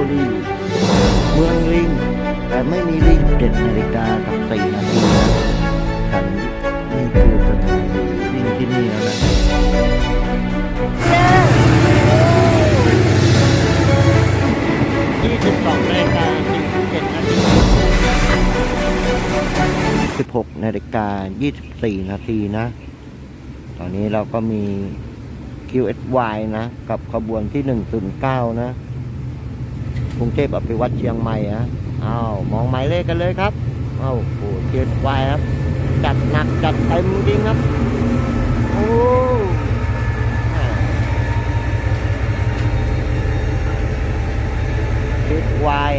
บุรี เมืองลิง แต่ไม่มีลิงเจ็ดนาฬิกากับสี่นาทีนะฉันนี่คือสถานีลิงที่นี่แล้วนะยี่สิบสองนาฬิกาสี่สิบเจ็ดนาที16นาฬิกา24นาทีนะ ตอนนี้เราก็มี QSY นะ กับขบวนที่ 109 นะ กรุงเทพอภิวัตเชียงใหม่นะอ้าวมองหมายเลขกันเลยครับอ้าวโอ้ QSY ครับ จัดหนักจัดเต็มจริงครับโอ้คิดวาย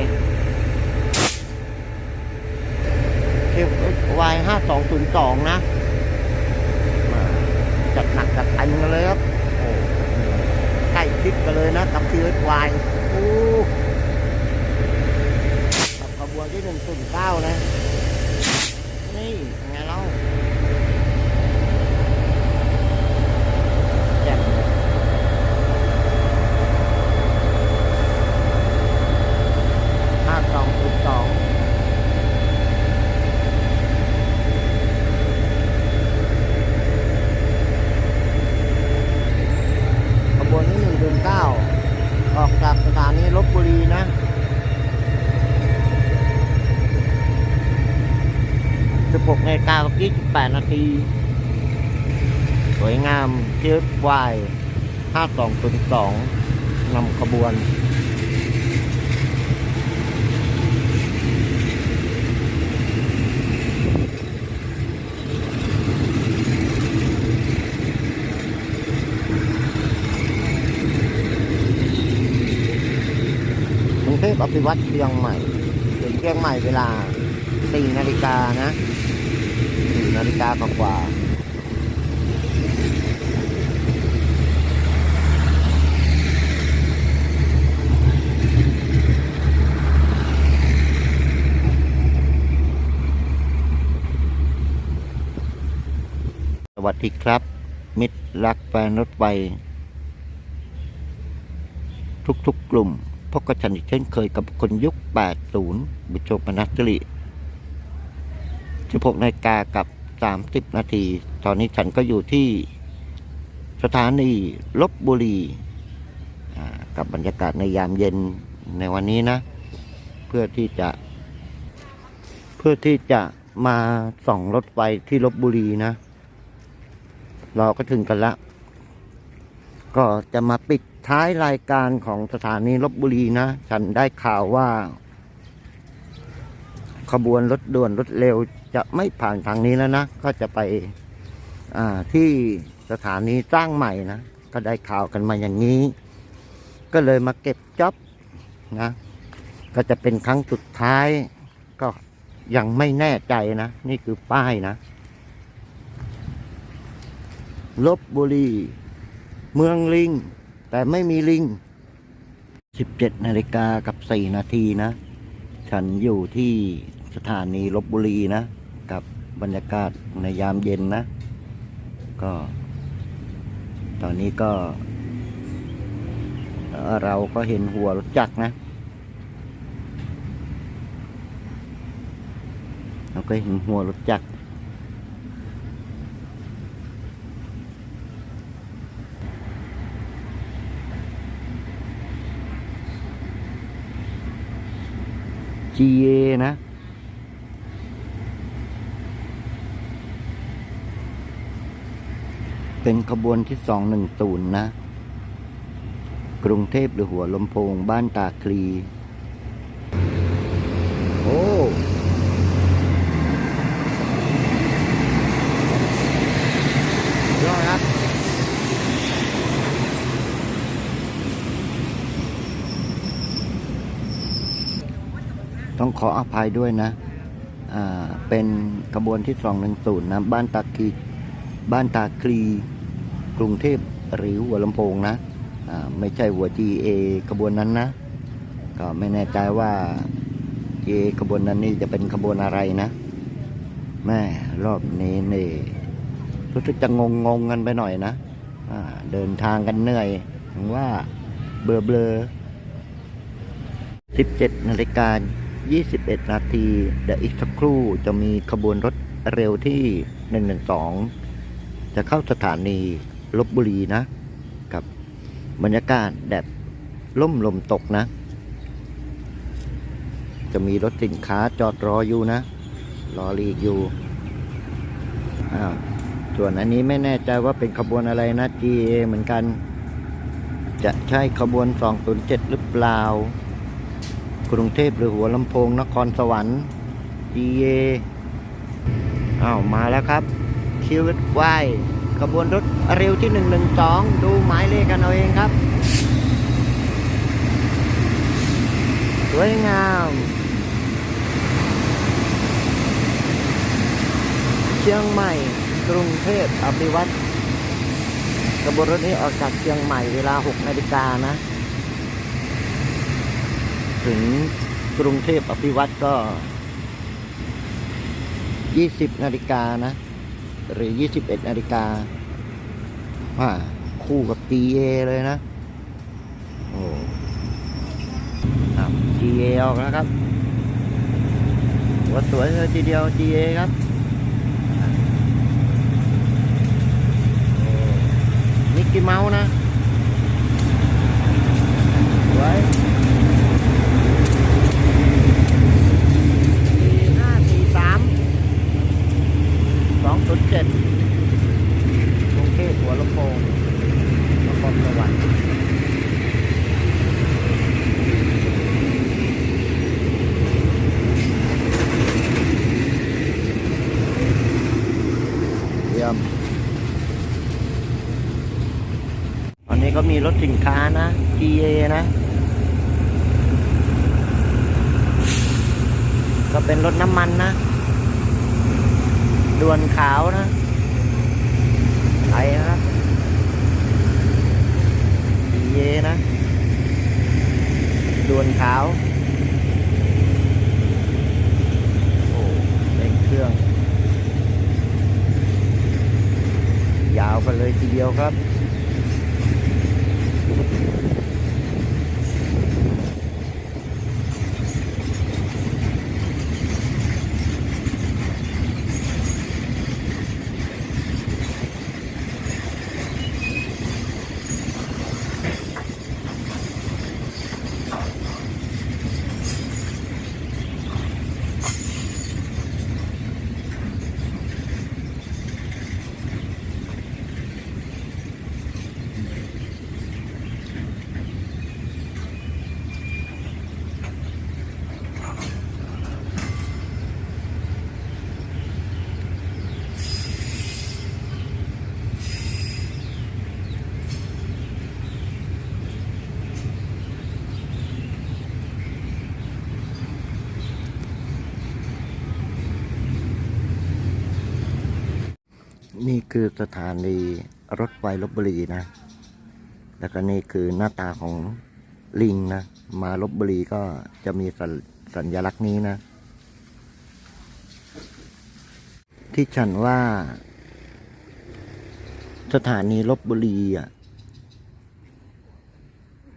KY ห้าสองศูนย์สองนะมาจัดหนักจัดเต็มกันเลยครับใกล้ชิดกันเลยนะกับ KY โอ้กับขบ วนที่หนึ่งศูนย์เก้านะ นี่ไงเราแจ่มเลยห้าสอง 8 นาที สวยงามเที่ยววาย 5202 นำขบวนเทพอภิวัตรเชียงใหม่ถึงเชียงใหม่เวลา 4 นาฬิกานะ นาฬิกากว่าสวัสดีครับ มิตรรักแฟนรถไฟทุกๆกลุ่มพบกับฉันอีกเช่นเคยกับคนยุค 80 บุญโชคมนัสสิริ16นาฬิกากับ 30 นาที ตอนนี้ฉันก็อยู่ที่สถานีลบบุรีกับบรรยากาศในยามเย็นในวันนี้นะ เพื่อที่จะ เพื่อที่จะมาส่องรถไฟที่ลบบุรีนะ เราก็ถึงกันละ ก็จะมาปิดท้ายรายการของสถานีลบบุรีนะ ฉันได้ข่าวว่า ขบวนรถด่วนรถเร็ว จะไม่ผ่านทางนี้แล้วนะ ก็จะไปอ่าที่สถานีสร้างใหม่นะ ก็ได้ข่าวกันมาอย่างนี้ ก็เลยมาเก็บจ็อบนะ ก็จะเป็นครั้งสุดท้าย ก็ยังไม่แน่ใจนะ นี่คือป้ายนะลบบุรี เมืองลิง แต่ไม่มีลิง 17นาฬิกากับ 4 นาทีนะ ฉันอยู่ที่สถานีลบบุรีนะ กับบรรยากาศในยามเย็นนะ ก็ ตอนนี้ก็ เราก็เห็นหัวรถจักรนะ เราก็เห็นหัวรถจักร GA นะ เป็นขบวนที่สองหนึ่งศูนย์นะ กรุงเทพหรือหัวลำโพงบ้านตาคลี โอ้ยอดครับต้องขออภัยด้วยนะ อ่า เป็นขบวนที่สองหนึ่งศูนย์นะ บ้านตาคีบ้านตาคลี กรุงเทพหรือหัวลำโพงนะไม่ใช่หัว GA ขบวนนั้นนะ ก็ไม่แน่ใจว่า GA ขบวนนั้นนี่จะเป็นขบวนอะไรนะ แม่รอบนี้นี่รู้สึกจะงงงๆกันไปหน่อยนะเดินทางกันเหนื่อยถึงว่าเบลอเบลอ17นาฬิกา21 นาทีเดี๋ยวอีกสักครู่จะมีขบวนรถเร็วที่ 112 จะเข้าสถานี ลบบุรีนะกับบรรยากาศแดดล่มลมตกนะ จะมีรถสินค้าจอดรออยู่นะ รอรีกอยู่อ้าวส่วนอันนี้ไม่แน่ใจว่าเป็นขบวนอะไรนะ GA เหมือนกัน จะใช่ขบวน 207 หรือเปล่า กรุงเทพหรือหัวลำโพงนครสวรรค์ GA อ้าวมาแล้วครับคิวไว ขบวนรถเร็วที่ 112 ดูหมายเลขกันเอาเองครับ สวยงามเชียงใหม่กรุงเทพอภิวัตรขบวนรถนี้ออกจากเชียงใหม่เวลา 6 นาฬิกานะ ถึงกรุงเทพอภิวัตรก็ 20 นาฬิกานะ หรือ 21นาฬิกาว่าคู่กับ GA เลยนะ โอ้ครับ GA ออกแล้วครับหัวสวยเลยทีเดียว GA ครับมิกกี้เมาส์นะสวยสี่ห้าสี่สามสอง ศูนย์เจ็ดกรุงเทพหัวลำโพงนครสวรรค์เยี่ยมอันนี้ก็มีรถสินค้านะ GA นะ ก็เป็นรถน้ำมันนะ ด่วนขาวนะไทยนะครับ GA นะด่วนขาวโอ้เร่งเครื่อง ยาวไปเลยทีเดียวครับ นี่ คือสถานีรถไฟลบบุรีนะ แล้วก็นี่คือหน้าตาของลิงนะ มาลบบุรีก็จะมีสัญสัญลักษณ์นี้นะ ที่ฉันว่า สถานีลบบุรีอะ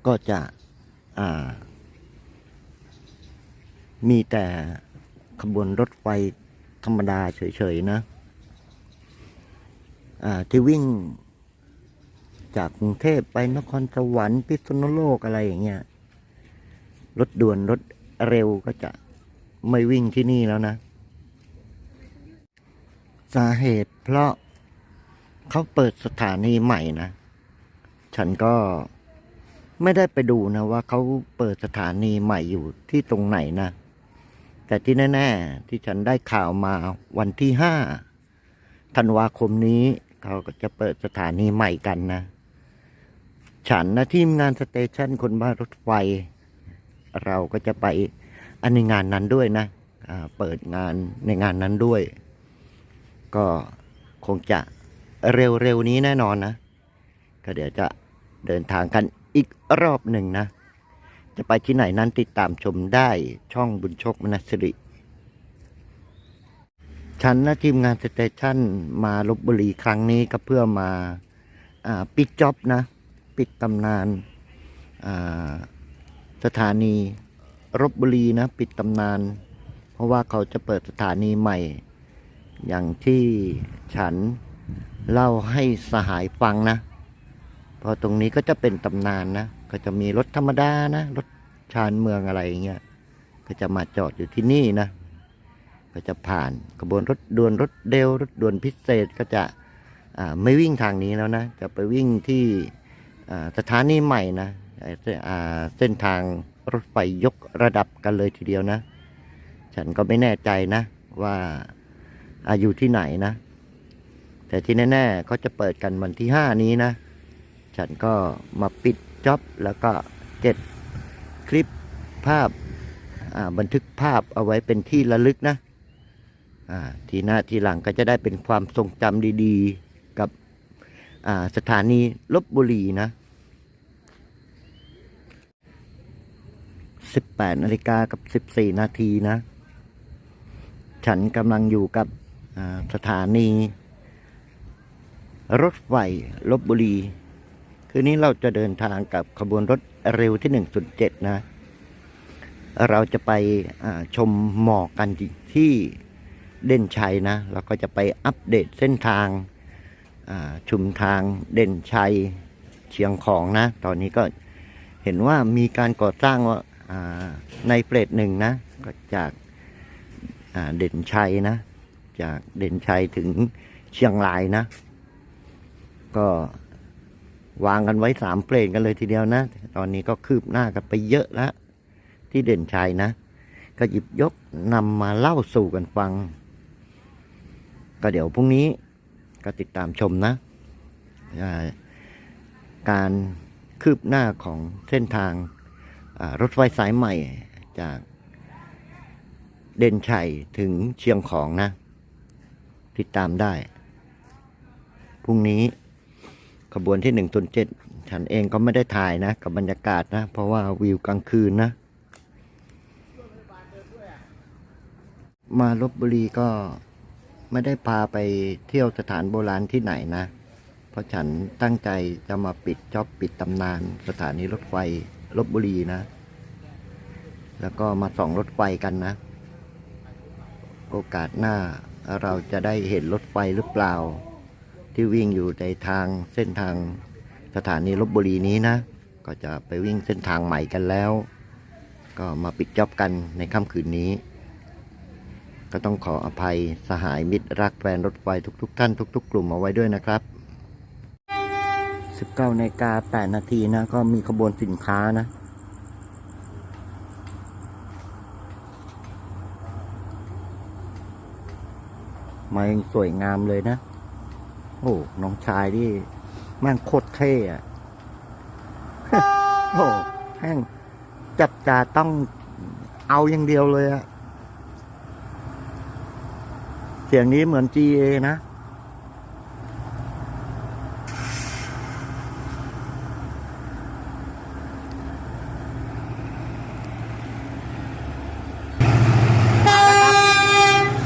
ก็จะอ่า มีแต่ขบวนรถไฟธรรมดาเฉยๆนะ ที่วิ่ง จากกรุงเทพไปนครสวรรค์พิษณุโลกอะไรอย่างเงี้ยรถด่วนรถเร็วก็จะไม่วิ่งที่นี่แล้วนะ สาเหตุเพราะเขาเปิดสถานีใหม่นะ ฉันก็ไม่ได้ไปดูนะว่าเขาเปิดสถานีใหม่อยู่ที่ตรงไหนนะ แต่ที่แน่ ๆ ที่ฉันได้ข่าวมาวันที่ห้าธันวาคมนี้ เขาก็จะเปิดสถานีใหม่กันนะ ฉันนะทีมงานสเตชันคนบ้านรถไฟ เราก็จะไปอันในงานนั้นด้วยนะเปิดงานในงานนั้นด้วย ก็คงจะเร็วๆนี้แน่นอนนะ ก็เดี๋ยวจะเดินทางกันอีกรอบหนึ่งนะ จะไปที่ไหนนั้นติดตามชมได้ช่องบุญโชคมนัสริ ฉันและทีมงานสเตชันมาลบบุรีครั้งนี้ก็เพื่อมาอาปิดจ็อบนะ ปิดตำนานสถานีรบบุรีนะ ปิดตำนาน เพราะว่าเขาจะเปิดสถานีใหม่ อย่างที่ฉันเล่าให้สหายฟังนะ พอตรงนี้ก็จะเป็นตำนานนะ ก็จะมีรถธรรมดานะ รถชานเมืองอะไรอย่างเงี้ย ก็จะมาจอดอยู่ที่นี่นะ ก็จะผ่านขบวนรถด่วนรถเร็วรถด่วนพิเศษก็จะไม่วิ่งทางนี้แล้วนะ จะไปวิ่งที่สถานีใหม่นะเส้นทางรถไฟยกระดับกันเลยทีเดียวนะ ฉันก็ไม่แน่ใจนะว่าอายู่ที่ไหนนะ แต่ที่แน่ๆก็จะเปิดกันวันที่ห้านี้นะ ฉันก็มาปิดจ็อบแล้วก็เก็บคลิปภาพบันทึกภาพเอาไว้เป็นที่ระลึกนะ ทีหน้าทีหลังก็จะได้เป็นความทรงจำดีๆกับสถานีลบบุรีนะ 18นาฬิกากับ 14 นาทีนะ ฉันกำลังอยู่กับสถานี รถไฟลบบุรี คืนนี้เราจะเดินทางกับขบวนรถเร็วที่ 107 นะ เราจะไปชมหมอกกันที่ เด่นชัยนะแล้วก็จะไปอัปเดตเส้นทางชุมทางเด่นชัยเชียงของนะ ตอนนี้ก็เห็นว่ามีการก่อสร้างว่าในเฟสหนึ่งนะก็จากาเด่นชัยนะ จากเด่นชัยถึงเชียงรายนะ ก็วางกันไว้สามเฟรนกันเลยทีเดียวนะ ตอนนี้ก็คืบหน้ากันไปเยอะแล้วที่เด่นชัยนะ ก็หยิบยกนำมาเล่าสู่กันฟัง ก็เดี๋ยวพรุ่งนี้ก็ติดตามชมนะ การคืบหน้าของเส้นทางรถไฟสายใหม่จากเด่นชัยถึงเชียงของนะ ติดตามได้ พรุ่งนี้ขบวนที่หนึ่งตนเจ็ดฉันเองก็ไม่ได้ถ่ายนะ กับบรรยากาศนะ เพราะว่าวิวกลางคืนนะ มาลบบุรีก็ ไม่ได้พาไปเที่ยวสถานโบราณที่ไหนนะ เพราะฉันตั้งใจจะมาปิดจ็อบปิดตำนาน สถานีรถไฟลบบุรีนะ แล้วก็มาส่องรถไฟกันนะ โอกาสหน้าเราจะได้เห็นรถไฟหรือเปล่า ที่วิ่งอยู่ในทางเส้นทางสถานีลบบุรีนี้นะ ก็จะไปวิ่งเส้นทางใหม่กันแล้ว ก็มาปิดจ็อบกันในค่ำคืนนี้ ก็ต้องขออภัยสหายมิตรรักแฟนรถไฟทุก ๆ ท่านทุก ๆ กลุ่มเอาไว้ด้วยนะครับ 19นาฬิกา8นาทีนะ ก็มีขบวนสินค้านะมายังสวยงามเลยนะ โอ้ น้องชายที่แม่งโคตรเท่อะโอ้แม่งจับจาต้องเอาอย่างเดียวเลยอะเสียงนี้เหมือน GA นะ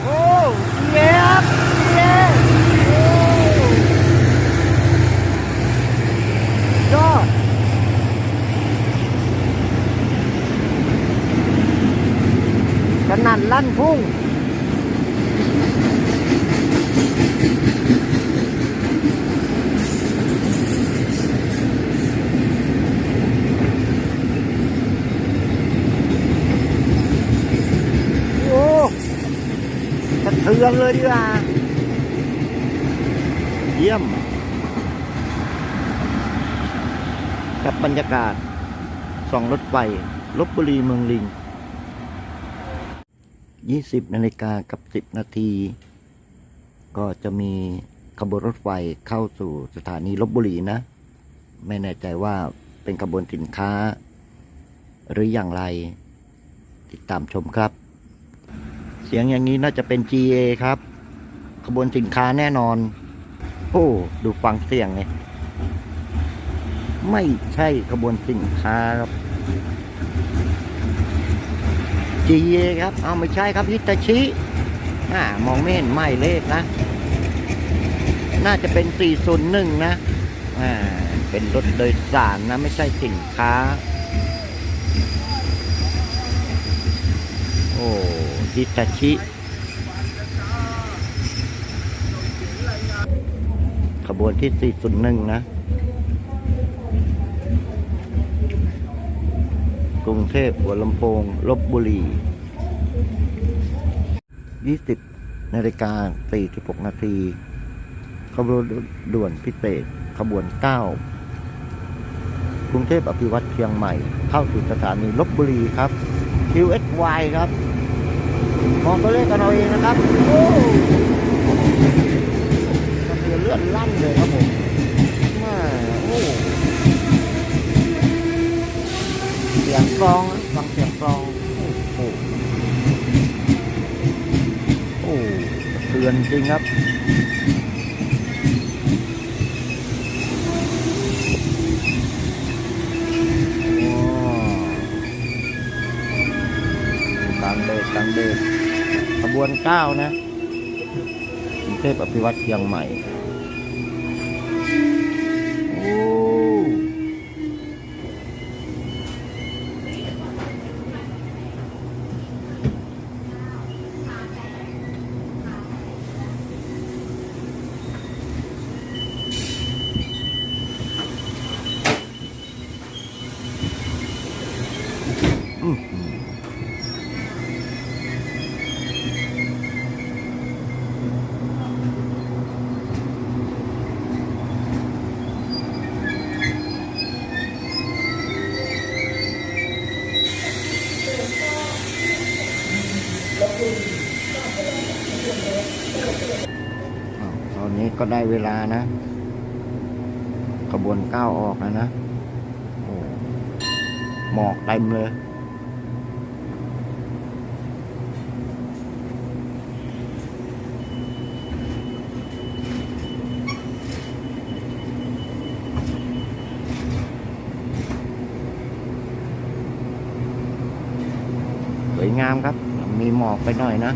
โอ้เย้ครับเย้โอ้ยอดสนั่นลั่นพุ่ง โอ้สะเทือนเลยดีกว่าเยี่ยม กับบรรยากาศส่องรถ ไฟลบบุรีเมืองลิง 20นาฬิกากับ 10 นาที ก็จะมีขบวนรถไฟเข้าสู่สถานีลบบุรีนะ ไม่แน่ใจว่าเป็นขบวนสินค้า หรืออย่างไร ติดตามชมครับ เสียงอย่างนี้น่าจะเป็น GA ครับ ขบวนสินค้าแน่นอน โอ้ ดูฟังเสียงเลยไม่ใช่ขบวนสินค้าครับ GA ครับ เอาไม่ใช่ครับฮิตาชิอ่ามองไม่เห็นไม่เลขนะ น่าจะเป็น 401 นะ อ่า เป็นรถโดยสารนะ ไม่ใช่สินค้า โอ้ฮิตาชิขบวนที่ 401 นะ กรุงเทพหัวลำโพงลบบุรี 20นาฬิกา46นาทีขบวนด่วนพิเศษขบวน 9 กรุงเทพอภิวัตเชียงใหม่ เข้าสู่สถานีลบบุรีครับ QSY ครับมองตัวเลขกันเอาเองนะครับโอ้มันเลื่อนลั่นเลยครับผมแม่โอ้เสี ยงกลองฟังเสียงกลอง โอ้โหโอ้เตือนจริงครับกลางเดชกลางเดชขบวนเก้านะกรุงเทพอภิวัตเชียงใหม่ เวลานะขบวนก้าวออกแล้วนะโอ้หมอกเต็มเลย สวยงามครับ มีหมอกไปหน่อยนะ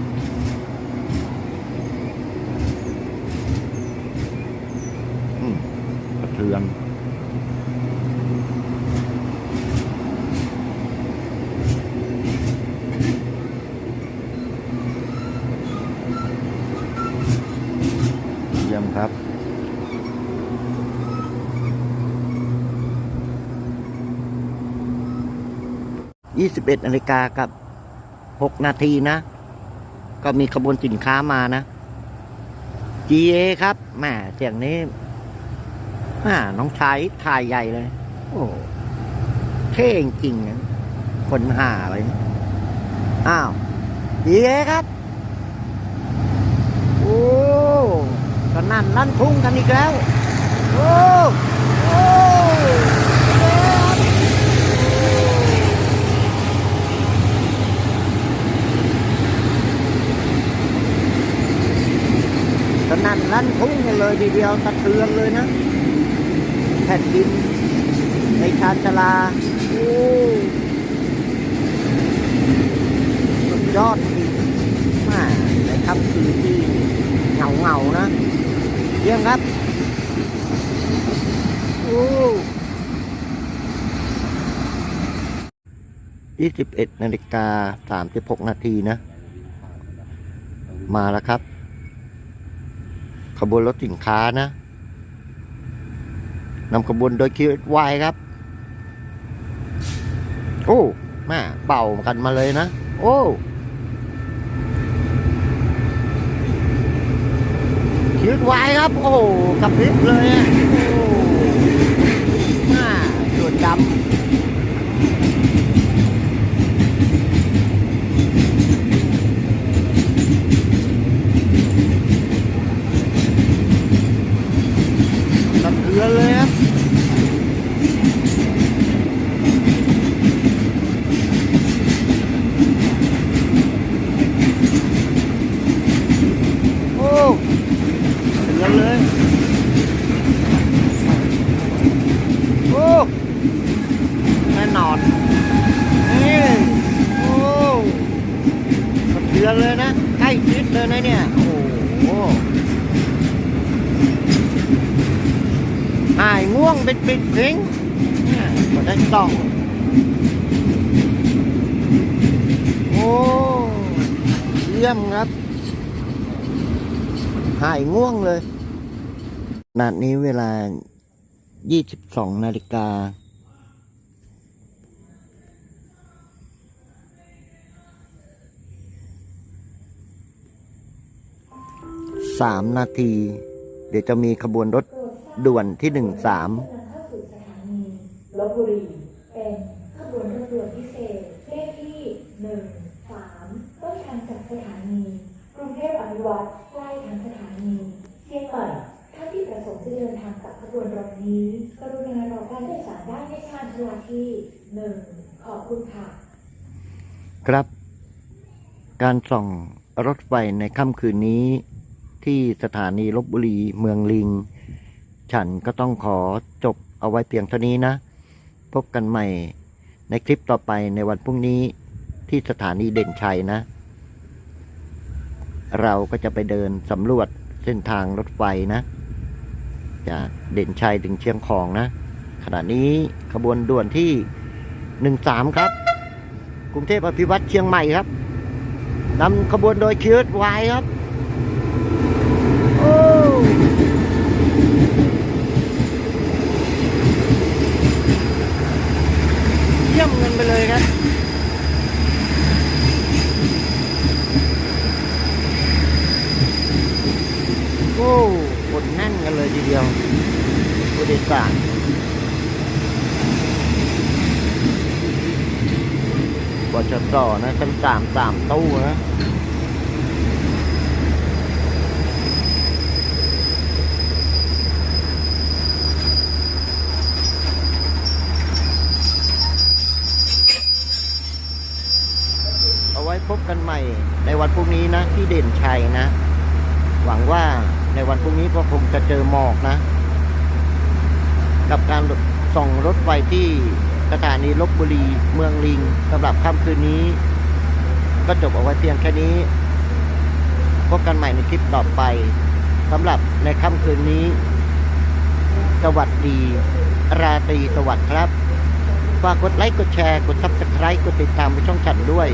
11นาฬิกากับ 6 นาทีนะ ก็มีขบวนสินค้ามานะ GA ครับแหมเสียงนี้น่าน้องชายถ่ายใหญ่เลย โอ้เท่จริงนะคนหาอะไรอ้าว GA ครับ โอ้ก็นั่นนั่นทุ่งกันอีกแล้ว โอ้ นั่นลั่นทุ่งกันเลยทีเดียวสะเทือนเลยนะแผ่นดินในชาชลาโอ้สุดยอดจริงมาในค่ำคืนที่เหงาเงานะเยี่ยมครับโอ้ยี่สิบเอ็ดนาฬิกาสามสิบหกนาทีนะ มาแล้วครับ ขบวนรถสินค้านะนำขบวนโดยคิววายครับ โอ้แม่เป่ากันมาเลยนะ โอ้คิววายครับ โอ้กระพริบเลยโอ้แม่ส่วนดำสะเทือนเลยครับ โอ้เตือนเลย โอ้แน่นอนนี่โอ้สะเทือนเลยนะ ใกล้ชิดเลยนะเนี่ย โอ้โหหายง่วงเป็นปิดทิ้งเนี่ยก็ได้ต้องโอ้ยี่ยมครับ หายง่วงเลยขณะนี้เวลา 22 นาฬิกาสามนาที เดี๋ยวจะมีขบวนรถด่วนที่หนึ่งสาม ลบบุรี เป็นขบวนรถด่วนพิเศษเลขที่หนึ่งสามต้นทางจากสถานี กรุงเทพอภิวัตรใกล้ทางสถานีเชียงใหม่ท่านที่ประสงค์จะเดินทางกับขบวนรถนี้ กรุณารอการโดยสารได้ในชานชาลาที่หนึ่งขอบคุณค่ะ ครับ การส่องรถไฟในค่ำคืนนี้ ที่สถานีลบบุรีเมืองลิง ฉันก็ต้องขอจบเอาไว้เพียงเท่านี้นะ พบกันใหม่ ในคลิปต่อไปในวันพรุ่งนี้ที่สถานีเด่นชัยนะ เราก็จะไปเดินสำรวจเส้นทางรถไฟนะ จากเด่นชัยถึงเชียงของนะ ขณะนี้ขบวนด่วนที่หนึ่งสามครับ กรุงเทพอภิวัตเชียงใหม่ครับนำขบวนโดยคิร์ดไวครับ โอ้เยี่ยมกัน ไปเลยครับโอ้คนแน่นกันเลยทีเดียวผู้โดยสารบชสนะชั้นสามสามตู้นะ เอาไว้พบกันใหม่ในวันพรุ่งนี้นะ ที่เด่นชัยนะ หวังว่าในวันพรุ่งนี้ก็คงจะเจอหมอกนะ กับการส่องรถไฟที่สถานีลบบุรีเมืองลิงสำหรับค่ำคืนนี้ ก็จบเอาไว้เพียงแค่นี้ พบกันใหม่ในคลิปต่อไปสำหรับในค่ำคืนนี้ สวัสดี ราตรีสวัสดิ์ครับฝากกดไลค์ กดแชร์ กดซับสไครต์กดติดตามไปช่องฉันด้วย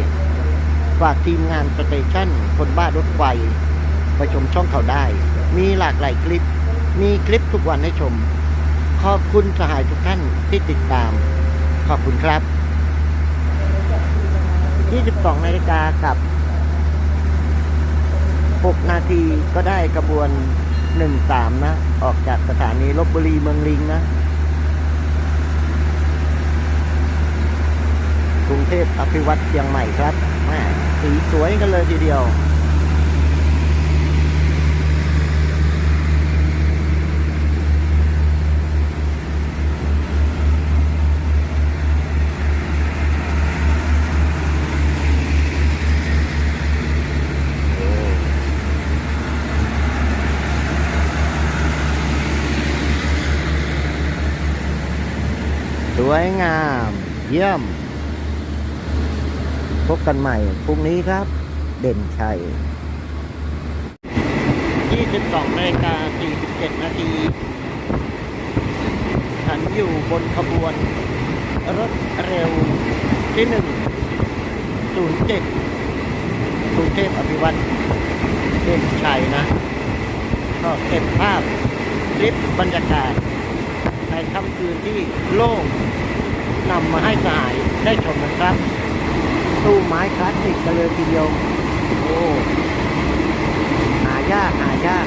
ฝากทีมงานสเตชันคนบ้ารถไฟไปชมช่องเขาได้ มีหลากหลายคลิป มีคลิปทุกวันให้ชม ขอบคุณสหายทุกท่านที่ติดตาม ขอบคุณครับ 22นาฬิกากับ 6 นาทีก็ได้กระบวน 13 นะ ออกจากสถานีลบบุรีเมืองลิงนะกรุงเทพอภิวัตเชียงใหม่ครับแม่ สีสวยกันเลยทีเดียว สวยงาม เยี่ยม พบกันใหม่พรุ่งนี้ครับ เด่นชัย 22นาฬิกา47นาทีฉันอยู่บนขบวน รถเร็วที่ 107กรุงเทพอภิวัตรเด่นชัยนะ ก็เก็บภาพคลิปบรรยากาศ ในค่ำคืนที่โล่งนำมาให้สหายได้ชมนะครับ ตู้ไม้คลาสสิกกันเลยทีเดียว โอ้ หายาก หายาก